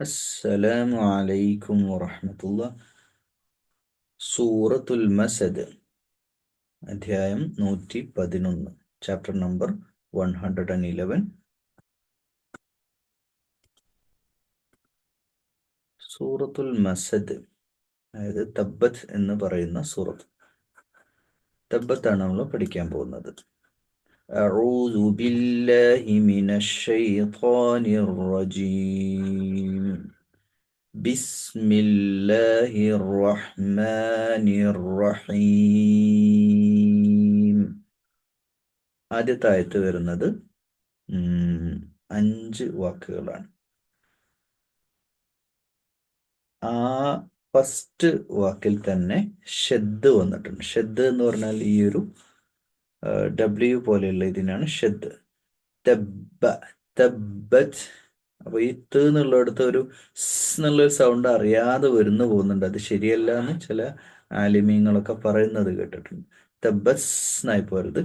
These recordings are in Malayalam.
അസ്സലാമു അലൈക്കും വറഹമത്തുള്ള സൂറത്തുൽ മസദ് അധ്യായം നൂറ്റി പതിനൊന്ന് chapter number one hundred and eleven സൂറത്തുൽ മസദ് അതായത് തബ്ബത്ത് എന്ന് പറയുന്ന സൂറത്ത്. തബ്ബത്താണ് നമ്മൾ പഠിക്കാൻ പോകുന്നത്. أعوذ بالله من الشيطان الرجيم بسم الله الرحمن الرحيم ആദ്യത്തെ ആയത്ത് വരുന്നത് ഉം, അഞ്ച് വാക്കുകളാണ് ആ ഫസ്റ്റ് വാക്കിൽ തന്നെ ഷെദ് വന്നിട്ടുണ്ട് ഷെദ് എന്ന് പറഞ്ഞാൽ ഈ ഒരു ഡബ്ല്യു പോലെയുള്ള ഇതിനാണ് ഷെദ്. തബ്ബ തബ്ബത്. അപ്പൊ ഈ ത് എന്നുള്ളിടത്ത് ഒരു സ് എന്നുള്ളൊരു സൗണ്ട് അറിയാതെ വരുന്നു പോകുന്നുണ്ട്. അത് ശരിയല്ല എന്ന് ചില ആലിമീങ്ങളൊക്കെ പറയുന്നത് കേട്ടിട്ടുണ്ട്. തബ്ബസ് എന്നായി പോരുത്.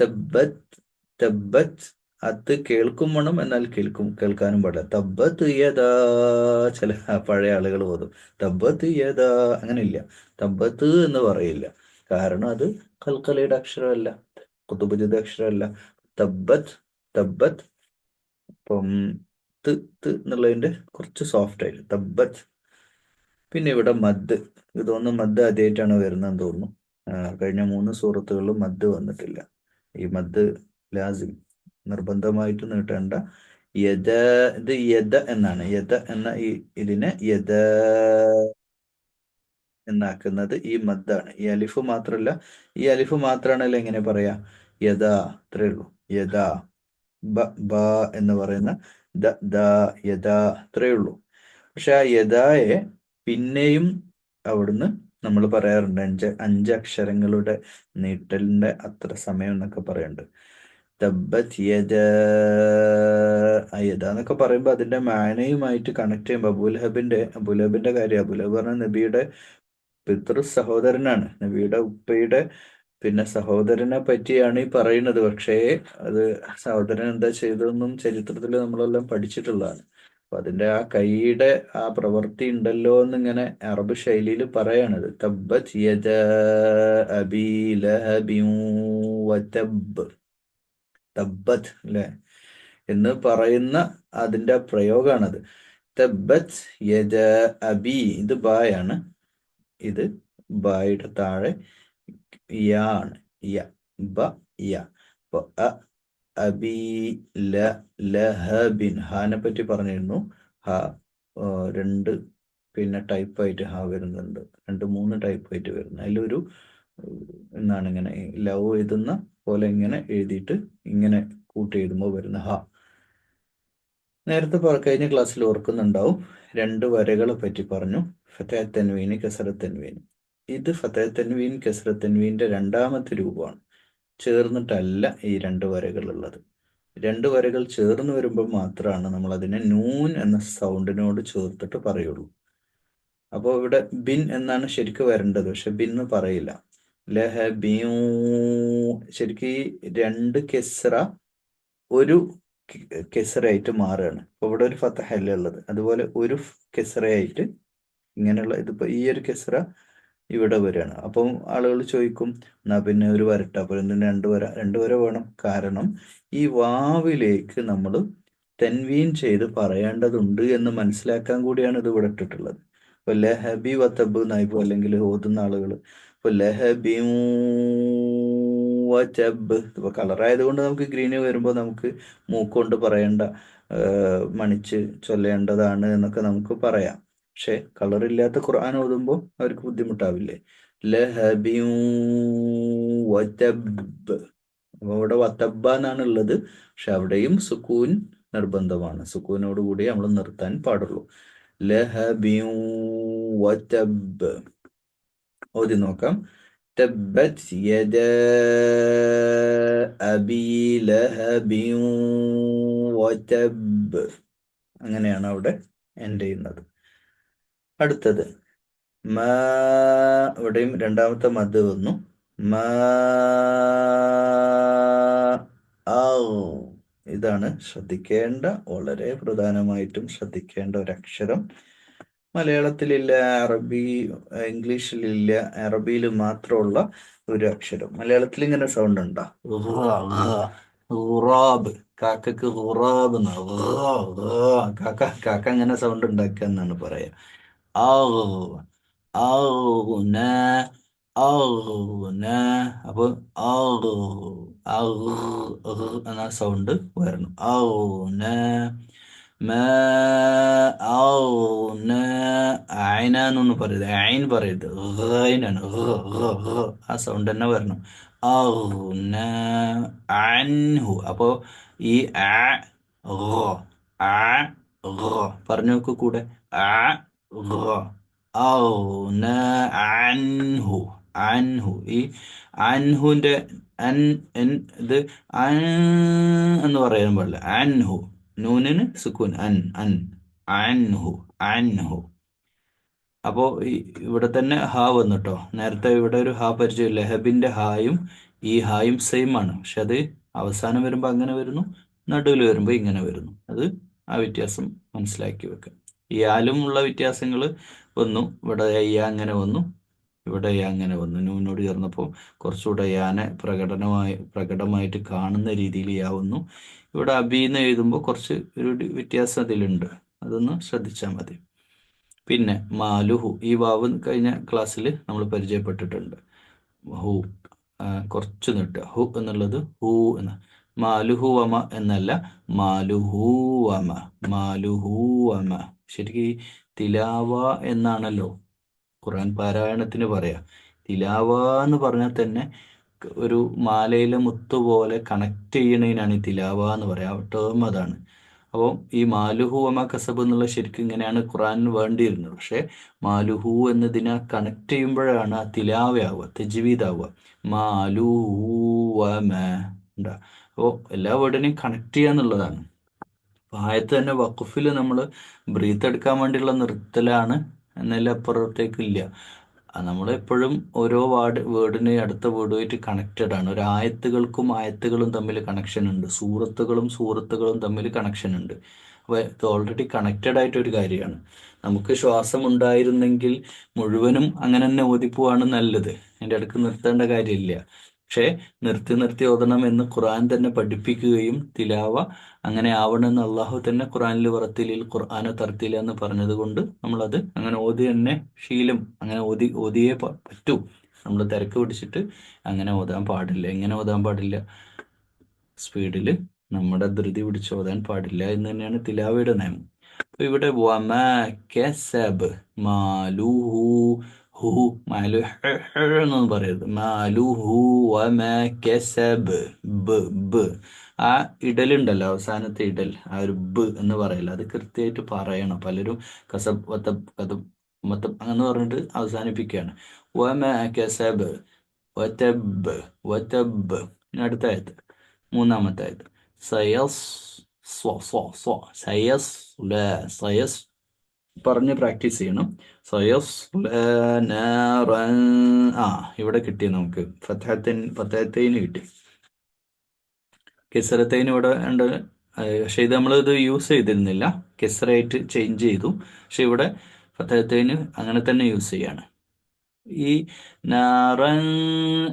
തബ്ബത് തബ്ബത്. അത് കേൾക്കും വേണം എന്നാൽ കേൾക്കും കേൾക്കാനും പാടില്ല. തബ്ബത്ത് യഥാ ചില പഴയ ആളുകൾ പോതും തബ്ബത്ത് യഥാ അങ്ങനെയില്ല. തബ്ബത്ത് എന്ന് പറയില്ല. കാരണം അത് കൽക്കലയുടെ അക്ഷരമല്ല. കുത്തുബുജിത അക്ഷരമല്ല തബ്ബത്ത് തബ്ബത്ത് ഇപ്പം ത് ത് എന്നുള്ളതിന്റെ കുറച്ച് സോഫ്റ്റ് ആയിട്ട്. തബ്ബത്ത്. പിന്നെ ഇവിടെ മദ്. ഇത് തോന്നുന്നു മദ് ആദ്യമായിട്ടാണ് വരുന്നതെന്ന് തോന്നുന്നു. കഴിഞ്ഞ മൂന്ന് സൂറത്തുകളിലും മദ് വന്നിട്ടില്ല. ഈ മദ് ലാസിം. നിർബന്ധമായിട്ട് നീട്ടേണ്ട. യഥ ഇത് യഥ എന്നാണ്. യഥ എന്ന ഈ ഇതിനെ യദ എന്നാക്കുന്നത് ഈ മദ്ദാണ്. ഈ അലിഫ് മാത്രമല്ല ഈ അലിഫ് മാത്രമാണല്ലോ എങ്ങനെ പറയാ യഥാ അത്രേ ഉള്ളൂ. യഥാ ബ എന്ന് പറയുന്ന ദ ദ യദ അത്രേ ഉള്ളൂ. പക്ഷെ ആ യഥായെ പിന്നെയും അവിടുന്ന് നമ്മൾ പറയാറുണ്ട് അഞ്ച് അഞ്ച് അക്ഷരങ്ങളുടെ നീട്ടലിന്റെ അത്ര സമയം എന്നൊക്കെ പറയുന്നുണ്ട് തബ്ബത് ആ എന്നൊക്കെ പറയുമ്പോൾ അതിന്റെ മാനയുമായിട്ട് കണക്ട് ചെയ്യുമ്പോൾ അബുലഹബിന്റെ അബുലഹബിന്റെ കാര്യം അബുലഹബ് പറഞ്ഞ നബിയുടെ പിതൃ സഹോദരനാണ്. നബിയുടെ ഉപ്പയുടെ പിന്നെ സഹോദരനെ പറ്റിയാണ് ഈ പറയുന്നത്. പക്ഷേ അത് സഹോദരൻ എന്താ ചെയ്തതെന്നും ചരിത്രത്തിൽ നമ്മളെല്ലാം പഠിച്ചിട്ടുള്ളതാണ്. അപ്പൊ അതിന്റെ ആ കൈയുടെ ആ പ്രവൃത്തി ഉണ്ടല്ലോ എന്നിങ്ങനെ അറബ് ശൈലിയിൽ പറയാണത്. തബ്ബത് വതബ്ബ്. തബ്ബത് അല്ലെ എന്ന് പറയുന്ന അതിന്റെ പ്രയോഗമാണത് തബ്ബത് യജ അബി ഇത് ബായാണ്. ഇത് ബായുടെ താഴെ യ ആണ്. യ ബ യ. അപ്പൊ അബി ലഹബിൻ ഹാനെ പറ്റി പറഞ്ഞിരുന്നു. ഹ രണ്ട് പിന്നെ ടൈപ്പ് ആയിട്ട് ഹ വരുന്നുണ്ട്. രണ്ട് മൂന്ന് ടൈപ്പ് ആയിട്ട് വരുന്നു. അതിലൊരു എന്നാണ് ഇങ്ങനെ ലവ് എഴുതുന്ന പോലെ ഇങ്ങനെ എഴുതിയിട്ട് ഇങ്ങനെ കൂട്ടി എഴുതുമ്പോൾ വരുന്ന ഹ. നേരത്തെ കഴിഞ്ഞ ക്ലാസ്സിൽ ഓർക്കുന്നുണ്ടാവും. രണ്ട് വരകളെ പറ്റി പറഞ്ഞു. ഫത്തേ തൻവീന് കസറ തൻവീൻ. ഇത് ഫത്തേ തൻവീൻ കസറ തൻവീന്റെ രണ്ടാമത്തെ രൂപമാണ്. ചേർന്നിട്ടല്ല ഈ രണ്ട് വരകൾ ഉള്ളത് രണ്ട് വരകൾ ചേർന്ന് വരുമ്പോൾ മാത്രമാണ് നമ്മൾ അതിനെ നൂൻ എന്ന സൗണ്ടിനോട് ചേർത്തിട്ട് പറയുള്ളൂ. അപ്പോൾ ഇവിടെ ബിൻ എന്നാണ് ശരിക്കും വരേണ്ടത്. പക്ഷെ ബിൻ എന്ന് പറയില്ല. ലഹ ബിയൂ ശരിക്കും ഈ രണ്ട് കെസ്ര ഒരു കെസറയായിട്ട് മാറുകയാണ്. അപ്പൊ ഇവിടെ ഒരു ഫത്തഹല്ല ഉള്ളത്. അതുപോലെ ഒരു കെസറയായിട്ട് ഇങ്ങനെയുള്ള ഇതിപ്പോ ഈ ഒരു കെസറ ഇവിടെ വരികയാണ്. അപ്പം ആളുകൾ ചോദിക്കും എന്നാ പിന്നെ ഒരു വരട്ട അപ്പൊ എന്തിന് രണ്ട് വര രണ്ട് വര വേണം. കാരണം ഈ വാവിലേക്ക് നമ്മൾ തെൻവീൻ ചെയ്ത് പറയേണ്ടതുണ്ട് എന്ന് മനസ്സിലാക്കാൻ കൂടിയാണ് ഇത് ഇവിടെ ഇട്ടിട്ടുള്ളത്. ഇപ്പോൾ ലഹബി വത്തബ് എന്നായിപ്പോ അല്ലെങ്കിൽ ഓതുന്ന ആളുകൾ ഇപ്പോൾ ലഹബി വതബ് ഇപ്പൊ കളറായതുകൊണ്ട് നമുക്ക് ഗ്രീന് വരുമ്പോൾ നമുക്ക് മൂക്കൊണ്ട് പറയേണ്ട മണിച്ച് ചൊല്ലേണ്ടതാണ് എന്നൊക്കെ നമുക്ക് പറയാം. പക്ഷെ കളർ ഇല്ലാത്ത ഖുർആൻ ഓതുമ്പോൾ അവർക്ക് ബുദ്ധിമുട്ടാവില്ലേ? ലഹബി വതബ്. അപ്പൊ ഇവിടെ വത്തബ്ബ എന്നാണ് ഉള്ളത്. പക്ഷെ അവിടെയും സുക്കൂൻ നിർബന്ധമാണ്. സുക്കൂനോട് കൂടി നമ്മൾ നിർത്താൻ പാടുള്ളൂ. ലഹബിയൂ വതബ്. ഓതി നോക്കാം. تبت يدا أبي لهب وتب അങ്ങനെയാണ് അവിടെ എൻഡ് ചെയ്യുന്നത് അടുത്തത് മാ ഇവിടെയും രണ്ടാമത്തെ മദ് വന്നു മാ ഔ ഇതാണ് ശ്രദ്ധിക്കേണ്ട വളരെ പ്രധാനമായിട്ടും ശ്രദ്ധിക്കേണ്ട ഒരു അക്ഷരം മലയാളത്തിലില്ല അറബി ഇംഗ്ലീഷിലില്ല അറബിയിൽ മാത്രമുള്ള ഒരു അക്ഷരം. മലയാളത്തിൽ ഇങ്ങനെ സൗണ്ട് ഉണ്ടോ ഖുറാബ് കാക്കക്ക് ഖുറാബ് ഖാ. കാക്ക കാക്ക അങ്ങനെ സൗണ്ട് ഉണ്ടാക്കുക എന്നാണ് പറയാ. ഔ, ഔന, ഔന. അപ്പൊ ആ ഔ, സൗണ്ട് വരണം ഔന മാ എന്നൊന്നും പറയരുത്. ഐൻ പറയരുത്. ഖ. ആ സൗണ്ട് തന്നെ വരണം. അൻഹു അപ്പോ ഈ ആ ആ. പറഞ്ഞു നോക്കൂ കൂടെ. ആ അൻഹു അൻഹു ഈ അൻഹുവിന്റെ അൻ ഇത് അൻ എന്ന് പറയാൻ പാടില്ല. അൻഹു നൂനിന് സുക്കൂൻ. അൻ അൻ. അൻഹു അൻഹു. അപ്പോൾ ഇവിടെ തന്നെ ഹാ വന്നിട്ടോ. നേരത്തെ ഇവിടെ ഒരു ഹാ പരിചയം ലഹബിന്റെ ഹായും ഈ ഹായും സെയിം ആണ്. പക്ഷെ അത് അവസാനം വരുമ്പോൾ അങ്ങനെ വരുന്നു നടുവിൽ വരുമ്പോൾ ഇങ്ങനെ വരുന്നു. അത് ആ വ്യത്യാസം മനസ്സിലാക്കി വെക്കാം. ആലും ഉള്ള വ്യത്യാസങ്ങൾ വന്നു ഇവിടെ യ അങ്ങനെ വന്നു ഇവിടെ യ അങ്ങനെ വന്നു. നൂനോട് ചേർന്നപ്പോൾ കുറച്ചുകൂടെ യാനെ പ്രകടനമായി പ്രകടമായിട്ട് കാണുന്ന രീതിയിൽ യാ വന്നു. ഇവിടെ അബീന്ന് എഴുതുമ്പോൾ കുറച്ച് ഒരു വ്യത്യാസം അതിലുണ്ട്. അതൊന്ന് ശ്രദ്ധിച്ചാൽ മതി. പിന്നെ മാലുഹു ഈ വാവ് കഴിഞ്ഞ ക്ലാസ്സിൽ നമ്മൾ പരിചയപ്പെട്ടിട്ടുണ്ട്. ഹു കുറച്ച് നീട്ടുക ഹു എന്നുള്ളത് ഹു എന്ന്. മാലുഹു വമ എന്നല്ല മാലുഹു വമ മാലുഹു ശരിക്കും തിലാവ എന്നാണല്ലോ ഖുറാൻ പാരായണത്തിന് പറയാ. തിലാവ എന്ന് പറഞ്ഞാൽ തന്നെ ഒരു മാലയിലെ മുത്ത് പോലെ കണക്ട് ചെയ്യണതിനാണ് ഈ തിലാവ എന്ന് പറയാ. ടേം അതാണ്. അപ്പോൾ ഈ മാലുഹു അമ കസബ് എന്നുള്ള ശരിക്കും ഇങ്ങനെയാണ് ഖുറാനിന് വേണ്ടിയിരുന്നത്. പക്ഷേ മാലുഹു എന്നതിനെ കണക്ട് ചെയ്യുമ്പോഴാണ് ആ തിലാവയാവുക തെജ്വീദാവുക. മാലുഹു ഉണ്ടാ അപ്പോൾ എല്ലാ വേർഡിനെയും കണക്ട് ചെയ്യുക എന്നുള്ളതാണ്. ആയത്ത് തന്നെ വഖഫിൽ നമ്മൾ ബ്രീത്ത് എടുക്കാൻ വേണ്ടിയുള്ള നിർത്തലാണ്. എന്നല്ല അപ്പുറത്തേക്ക് ഇല്ല. നമ്മൾ എപ്പോഴും ഓരോ വാർഡ് വേർഡിന് അടുത്ത വേർഡുമായിട്ട് കണക്റ്റഡ് ആണ്. ഒരു ആയത്തുകൾക്കും ആയത്തുകളും തമ്മിൽ കണക്ഷൻ ഉണ്ട്. സൂറത്തുകളും സൂറത്തുകളും തമ്മിൽ കണക്ഷൻ ഉണ്ട്. അപ്പോൾ ഇത് ഓൾറെഡി കണക്റ്റഡ് ആയിട്ട് ഒരു കാര്യമാണ്. നമുക്ക് ശ്വാസം ഉണ്ടായിരുന്നെങ്കിൽ മുഴുവനും അങ്ങനെ തന്നെ ഓതിപ്പോവാണ് നല്ലത്. അതിന്റെ അടുക്ക് നിർത്തേണ്ട കാര്യമില്ല. പക്ഷേ നിർത്തി നിർത്തി ഓതണം എന്ന് ഖുർആൻ തന്നെ പഠിപ്പിക്കുകയും തിലാവ അങ്ങനെ ആവണം എന്ന് അള്ളാഹു തന്നെ ഖുർആനിൽ വറത്തിലിൽ ഖുർആന തർത്തില എന്ന് പറഞ്ഞത് കൊണ്ട് നമ്മളത് അങ്ങനെ ഓതി തന്നെ ശീലം അങ്ങനെ ഓതി ഓതിയേ പറ്റൂ. നമ്മൾ തിരക്ക് പിടിച്ചിട്ട് അങ്ങനെ ഓതാൻ പാടില്ല. എങ്ങനെ ഓതാൻ പാടില്ല? സ്പീഡിൽ നമ്മുടെ ധൃതി പിടിച്ച് ഓതാൻ പാടില്ല എന്ന് തന്നെയാണ് തിലാവയുടെ നയം ഇവിടെ മാലുഹു ഹു മാലു ഹ, പറയരുത്. മാലു ആ ഇടലുണ്ടല്ലോ അവസാനത്തെ ഇടൽ ആ ഒരു ബ് എന്ന് പറയില്ല അത് കൃത്യമായിട്ട് പറയണം. പലരും കസബ് വത്തബ് കതബ് മത്തബ് അങ്ങനെ പറഞ്ഞിട്ട് അവസാനിപ്പിക്കുകയാണ്. കസബ് വതബ് വതബ് ഇനി അടുത്ത ആയത് മൂന്നാമത്തെ ആയത്. സയസ് സ്വ സ്വ സയസ് സയസ് പറഞ്ഞ് പ്രാക്ടീസ് ചെയ്യണം. സയസ് ആ ഇവിടെ കിട്ടി നമുക്ക്. ഫത്തഹത്തിൻ ഫത്തേത്തേന് കിട്ടി. കെസറത്തൈന് ഇവിടെ ഉണ്ട്. പക്ഷെ ഇത് നമ്മൾ ഇത് യൂസ് ചെയ്തിരുന്നില്ല. കെസറായിട്ട് ചേഞ്ച് ചെയ്തു. പക്ഷെ ഇവിടെ ഫത്തേത്തേന് അങ്ങനെ തന്നെ യൂസ് ചെയ്യാണ്. ഈ നാറൻ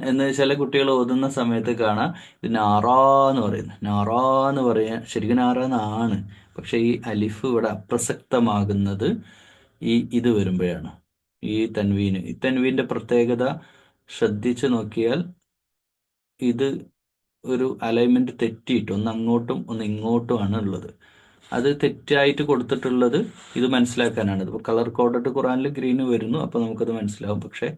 എന്ന് ചില കുട്ടികൾ ഓതുന്ന സമയത്ത് കാണാം. ഇത് നാറ എന്ന് പറയുന്നത്. നാറ എന്ന് പറയാൻ ശരിക്കും നാറ എന്നാണ് പക്ഷെ ഈ അലിഫ് ഇവിടെ അപ്രസക്തമാകുന്നത് ഈ ഇത് വരുമ്പോഴാണ്. ഈ തൻവീന്. ഈ തൻവീന്റെ പ്രത്യേകത ശ്രദ്ധിച്ചു നോക്കിയാൽ ഇത് ഒരു അലൈൻമെന്റ് തെറ്റിയിട്ട് ഒന്ന് അങ്ങോട്ടും ഒന്ന് ഇങ്ങോട്ടുമാണ് ഉള്ളത്. അത് തെറ്റായിട്ട് കൊടുത്തിട്ടുള്ളത് ഇത് മനസ്സിലാക്കാനാണ്. ഇപ്പോൾ കളർ കോഡഡ് ഖുറാനിൽ ഗ്രീന് വരുന്നു അപ്പോൾ നമുക്കത് മനസ്സിലാവും. പക്ഷേ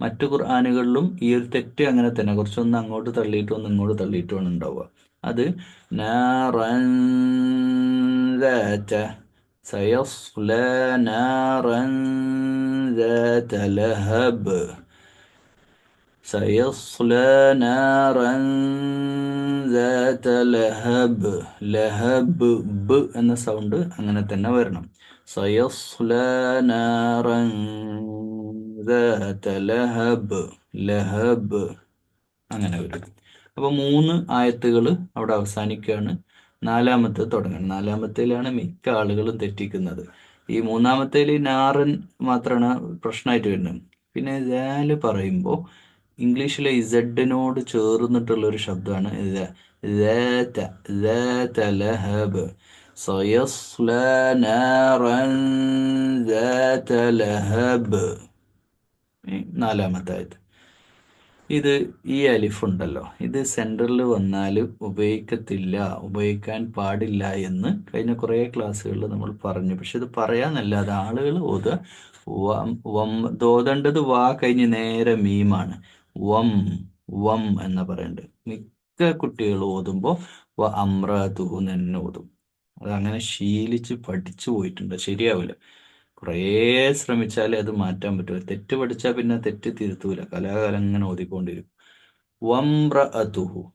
മറ്റു ഖുർആാനുകളിലും ഈ ഒരു തെറ്റ് അങ്ങനെ തന്നെ. കുറച്ചൊന്ന് അങ്ങോട്ട് തള്ളിയിട്ടും ഒന്ന് ഇങ്ങോട്ട് തള്ളിയിട്ടുമാണ് ഉണ്ടാവുക. അത് നാറൻ ذات سيصلى نارا ذات لهب سيصلى نارا ذات لهب ലഹബ് ബ് എന്ന സൗണ്ട് അങ്ങനെ തന്നെ വരണം സയസ്ല നാറൻ ذات ലഹബ് ലഹബ് അങ്ങനെ വരും അപ്പൊ മൂന്ന് ആയത്തുകൾ അവിടെ അവസാനിക്കുകയാണ് നാലാമത്തെ തുടങ്ങണം. നാലാമത്തേലാണ് മിക്ക ആളുകളും തെറ്റിക്കുന്നത്. ഈ മൂന്നാമത്തേൽ നാറൻ മാത്രമാണ് പ്രശ്നമായിട്ട് വരുന്നത്. പിന്നെ ജാൽ പറയുമ്പോൾ ഇംഗ്ലീഷിലെ ഇസഡിനോട് ചേർന്നിട്ടുള്ള ഒരു ശബ്ദമാണ് ലഹബ്. ഇത് ഈ അലിഫ് ഉണ്ടല്ലോ. ഇത് സെന്ററിൽ വന്നാൽ ഉപയോഗിക്കത്തില്ല ഉപയോഗിക്കാൻ പാടില്ല എന്ന് കഴിഞ്ഞ കുറേ ക്ലാസ്സുകളിൽ നമ്മൾ പറഞ്ഞു. പക്ഷെ ഇത് പറയാന്നല്ലാതെ ആളുകൾ ഓത് വം തോതേണ്ടത് വാ കഴിഞ്ഞ് നേരെ മീമാണ് വം വം എന്ന് പറയുന്നുണ്ട് മിക്ക കുട്ടികൾ ഓതുമ്പോൾ വ അമ്രതുഹു തന്നെ ഓതും. അത് അങ്ങനെ ശീലിച്ച് പഠിച്ചു പോയിട്ടുണ്ട്. ശരിയാവില്ല കുറേ ശ്രമിച്ചാലേ അത് മാറ്റാൻ പറ്റൂ. തെറ്റ് പഠിച്ചാൽ പിന്നെ തെറ്റ് തിരുത്തൂല. കലാകാലം ഇങ്ങനെ ഓതിക്കൊണ്ടിരിക്കും. വംറ അതുഹു.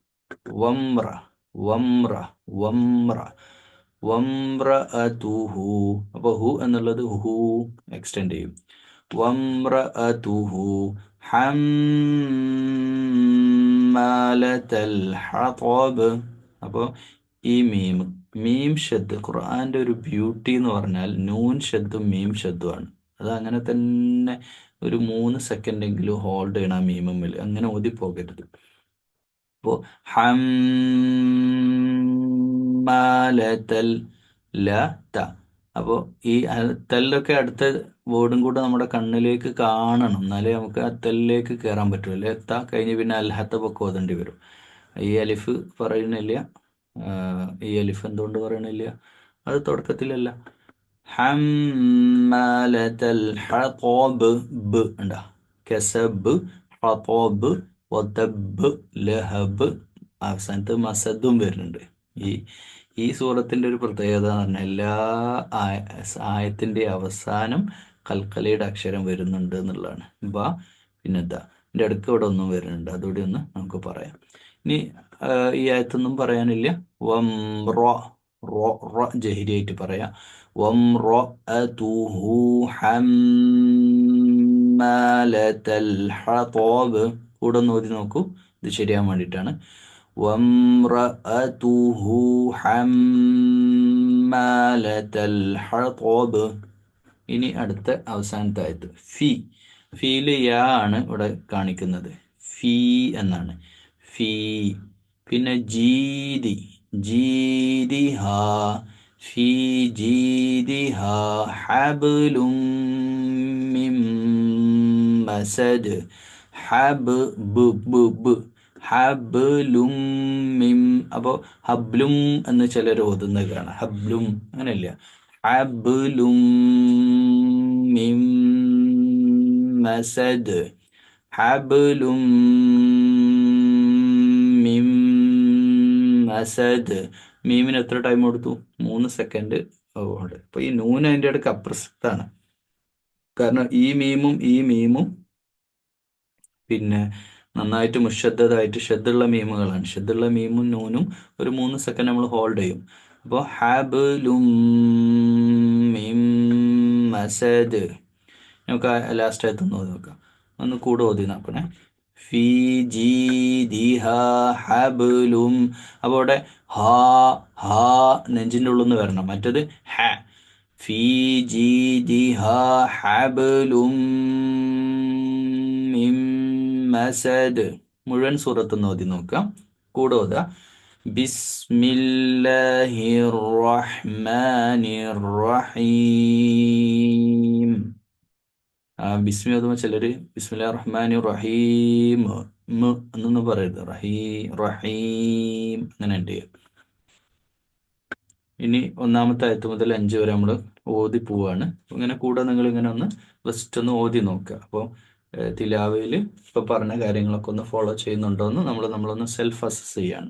വംറ വംറ വംറ വംറ അതുഹു. അപ്പൊ ഹു എന്നുള്ളത് ഹു എക്സ്റ്റെൻഡ് ചെയ്യും. വംറ അതുഹു. ഹം ഹതബ്. അപ്പോൾ ഈ മീം മീം ഷെദ്. ഖുർആന്റെ ഒരു ബ്യൂട്ടി എന്ന് പറഞ്ഞാൽ നൂൻ ഷദ്ദും മീം ഷെദ്ദുമാണ് അത് അങ്ങനെ തന്നെ ഒരു മൂന്ന് സെക്കൻഡ് എങ്കിലും ഹോൾഡ് ചെയ്യണം ആ മീമിൽ അങ്ങനെ ഓതിപ്പോകരുത് അപ്പോ ത. അപ്പോൾ ഈ തെല്ലൊക്കെ അടുത്ത വേർഡും കൂടെ നമ്മുടെ കണ്ണിലേക്ക് കാണണം. എന്നാലേ നമുക്ക് ആ തെല്ലിലേക്ക് കയറാൻ പറ്റുമല്ലേ അല്ലെ ത കഴിഞ്ഞ് പിന്നെ അൽഹത്തപ്പൊക്കെ ഓതേണ്ടി വരും. ഈ അലിഫ് പറയുന്നില്ല. ഈ അലിഫ് എന്തുകൊണ്ട് പറയണില്ല. അത് തുടക്കത്തിലല്ല. കസബ് വതബ് ലഹബ് അവസാനത്ത് മസദും വരുന്നുണ്ട്. ഈ ഈ സൂറത്തിന്റെ ഒരു പ്രത്യേകത എന്ന് പറഞ്ഞാൽ എല്ലാ ആയത്തിന്റെ അവസാനം കൽക്കലയുടെ അക്ഷരം വരുന്നുണ്ട് എന്നുള്ളതാണ്. ബ പിന്നെന്താ? എന്റെ അടുക്ക് ഇവിടെ ഒന്നും വരുന്നുണ്ട്. അതുകൂടി ഒന്ന് നമുക്ക് പറയാം. ഇനി ഈ ആയത്തൊന്നും പറയാനില്ല. വം റോ റോ റോ ജഹിരിയായിട്ട് പറയാം. വം റോ അ ഹമ്മാലതൽ ഹതോബ് കൂടെ നോതി നോക്കൂ. ഇത് ശരിയാൻ വേണ്ടിയിട്ടാണ്. വം റ ഹമ്മാലതൽ ഹതോബ് ഇനി അടുത്ത അവസാനത്തായത് ഫി. ഫീൽ യാ ആണ് ഇവിടെ കാണിക്കുന്നത്. ഫീ എന്നാണ്. ഫീ. പിന്നെ ജീതി ജീതി ഹാ ഫീ ജീതി ഹാ ഹബുലും മിം മസദ് ഹബ് ബ് ബ് ബ് ഹബ്ലും മിം. അപ്പോൾ ഹബ്ലും എന്ന് ചിലർ ഓതുന്നത് കാണാം. ഹബ്ലും അങ്ങനെയല്ല. ഹബ്ലും മിം മസദ് ഹബ്ലും മസദ് മീമിന് എത്ര ടൈം കൊടുത്തു? മൂന്ന് സെക്കൻഡ് ഉണ്ട്. അപ്പൊ ഈ നൂന് അതിന്റെ ഇടയ്ക്ക് അപ്രസക്താണ്. കാരണം ഈ മീമും ഈ മീമും പിന്നെ നന്നായിട്ട് മുഷദ്ദതായിട്ട് ഷെദ്ദുള്ള മീമുകളാണ് ഷെദ്ദുള്ള മീമും നൂനും ഒരു മൂന്ന് സെക്കൻഡ് നമ്മൾ ഹോൾഡ് ചെയ്യും. അപ്പോൾ ഹാബുലും മീം മസദ്. നമുക്ക് ലാസ്റ്റ് ഒന്ന് ഓതി നോക്കാം. ഒന്ന് കൂടെ ഓതി നോക്കണേ. ഫി ജി ഹബുലും. അപ്പോൾ അവിടെ ഹാ ഹാ നെഞ്ചിന്റെ ഉള്ളിൽ നിന്ന് വരണം. മറ്റത് ഹ. ഫി ജി ദി ഹബുലും മസദ്. മുഴുവൻ സൂറത്ത് ഓതി നോക്കാം കൂടെ ബിസ്മില്ലാഹിർ റഹ്മാനിർ റഹീം. ബിസ്മി ഓതുമ്പോൾ ചിലർ ബിസ്മില്ല റഹീം എന്നൊന്നും പറയരുത്. റഹീ റഹീം അങ്ങനെ ഉണ്ട്. ഇനി ഒന്നാമത്തെ ആയത്ത് മുതൽ അഞ്ച് വരെ നമ്മൾ ഓതി പോവാണ്. ഇങ്ങനെ കൂടെ നിങ്ങൾ ഇങ്ങനെ ഒന്ന് ജസ്റ്റ് ഒന്ന് ഓതി നോക്കുക. അപ്പോൾ തിലാവയിൽ ഇപ്പൊ പറഞ്ഞ കാര്യങ്ങളൊക്കെ ഒന്ന് ഫോളോ ചെയ്യുന്നുണ്ടോ എന്ന് നമ്മൾ നമ്മളൊന്ന് സെൽഫ് അസസ് ചെയ്യാണ്.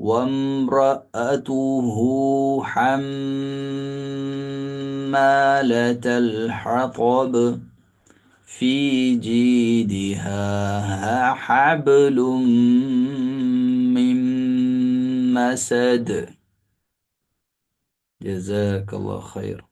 وامرأته حمالة الحطب في جيدها حبل من مسد. جزاك الله خير